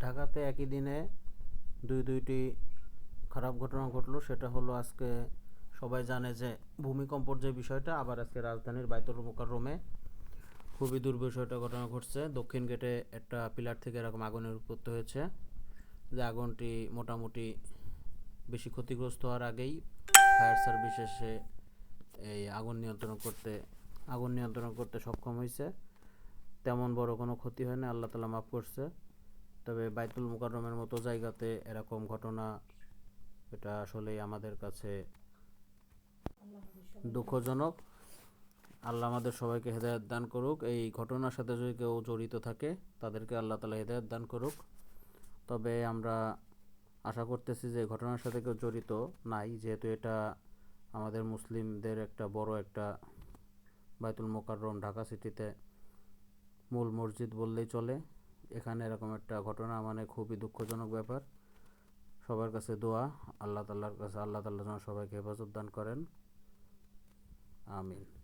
ঢাকাতে একই দিনে দুই দুইটি খারাপ ঘটনা ঘটলো। সেটা হলো আজকে সবাই জানে যে ভূমিকম্পর যে বিষয়টা, আবার আজকে রাজধানীর বাইতুল মোকাররমে খুবই দুর্বিষয়টা ঘটনা ঘটছে। দক্ষিণ গেটে একটা পিলার থেকে এরকম আগুনের উৎপত্তি হয়েছে, যে আগুনটি মোটামুটি বেশি ক্ষতিগ্রস্ত হওয়ার আগেই ফায়ার সার্ভিস এসে এই আগুন নিয়ন্ত্রণ করতে, আগুন নিয়ন্ত্রণ করতে সক্ষম হয়েছে। তেমন বড় কোনো ক্ষতি হয় না আল্লাহ তালা মাফ করছে। তবে বাইতুল মুকাররমের মতো জায়গাতে এরকম ঘটনা, এটা আসলেই আমাদের কাছে দুঃখজনক। আল্লাহ আমাদের সবাইকে হেদায়ত দান করুক। এই ঘটনার সাথে যদি কেউ জড়িত থাকে, তাদেরকে আল্লাহ তালা হেদায়ত দান করুক। তবে আমরা আশা করতেছি যে ঘটনার সাথে কেউ জড়িত নাই, যেহেতু এটা আমাদের মুসলিমদের একটা বড় একটা বাইতুল মোকাররম ঢাকা সিটিতে মূল মসজিদ বললেই চলে। এখানে এরকম একটা ঘটনা মানে খুবই দুঃখজনক ব্যাপার। সবার কাছে দোয়া, আল্লাহ তাল্লার কাছে, আল্লাহ তাল্লাহ যেন সবাইকে হেফাজত দান করেন। আমিন।